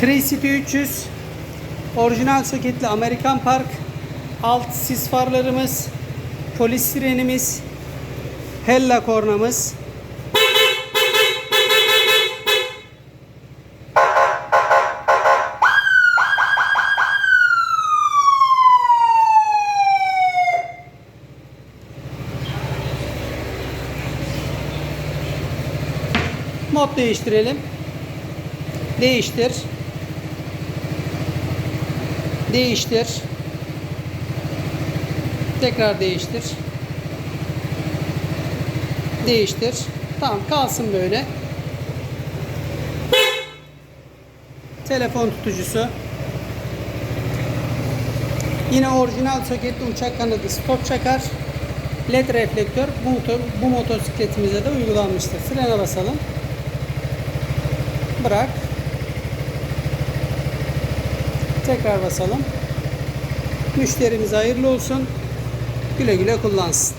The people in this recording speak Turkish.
Tricity 300 orijinal soketli Amerikan Park alt sis farlarımız polis sirenimiz Hella kornamız Mod değiştirelim. Değiştir. Değiştir. Tekrar değiştir. Değiştir. Tamam kalsın böyle. Telefon tutucusu. Yine orijinal soketli uçak kanadı stop çakar. LED reflektör bu, motor, bu motosikletimize de uygulanmıştır. Frene basalım. Bırak. Tekrar basalım. Müşterimize hayırlı olsun. Güle güle kullansın.